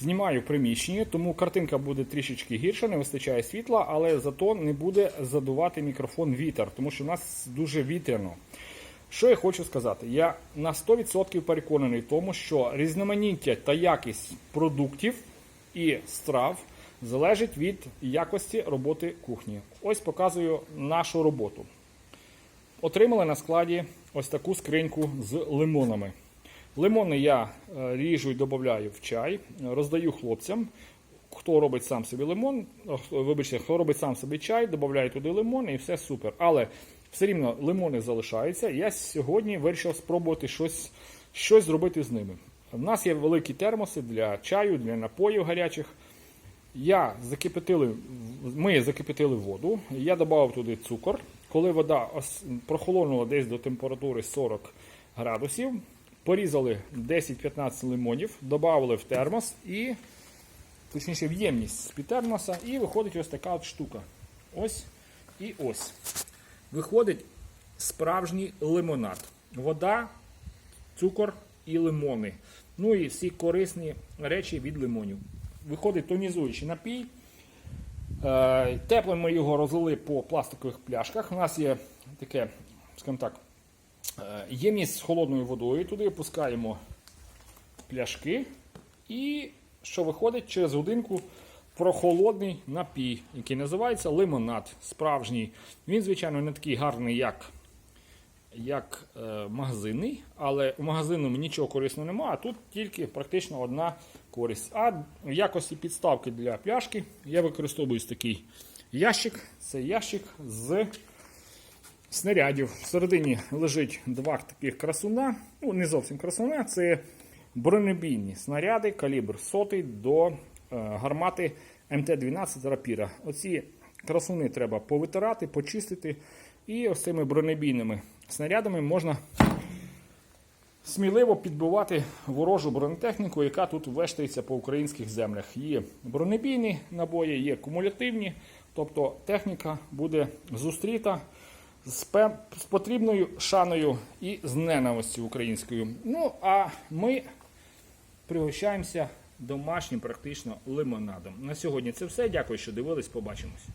знімаю в приміщенні, тому картинка буде трішечки гірша, не вистачає світла, але зато не буде задувати мікрофон вітер, тому що у нас дуже вітряно. Що я хочу сказати? Я на 100% переконаний в тому, що різноманіття та якість продуктів і страв залежить від якості роботи кухні. Ось показую нашу роботу. Отримали на складі ось таку скриньку з лимонами. Лимони я е, ріжу і додаю в чай, роздаю хлопцям. Хто робить сам собі лимон, вибачте, хто робить сам собі чай, додає туди лимон і все супер. Але все рівно лимони залишаються. Я сьогодні вирішив спробувати щось, щось зробити з ними. У нас є великі термоси для чаю, для напоїв гарячих. Я закипятили, ми закипятили воду, я додав туди цукор. Коли вода прохолонула десь до температури 40 градусів, порізали 10-15 лимонів, додали в термос і, точніше, в ємність з-під термоса, і виходить ось така от штука. Ось і ось. Виходить справжній лимонад. Вода, цукор і лимони. Ну і всі корисні речі від лимонів. Виходить тонізуючий напій. Е, Теплим ми його розлили по пластикових пляшках. У нас є таке, скажімо так, ємність з холодною водою. Туди опускаємо пляшки. І що виходить через годинку прохолодний напій, який називається лимонад. Справжній. Він, звичайно, не такий гарний, як як е, магазинний, але в магазинному нічого корисного немає, а тут тільки практично одна користь. А в якості підставки для пляшки я використовую такий ящик. Це ящик з снарядів. Всередині лежить два таких красуна, ну не зовсім красуна, це бронебійні снаряди, калібр 100 до е, гармати МТ-12 рапіра. Оці красуни треба повитирати, почистити. І ось цими бронебійними снарядами можна сміливо підбивати ворожу бронетехніку, яка тут вештається по українських землях. Є бронебійні набої, є кумулятивні, тобто техніка буде зустріта з потрібною шаною і з ненавистю українською. Ну, а ми пригощаємося домашнім практично лимонадом. На сьогодні це все. Дякую, що дивились. Побачимось.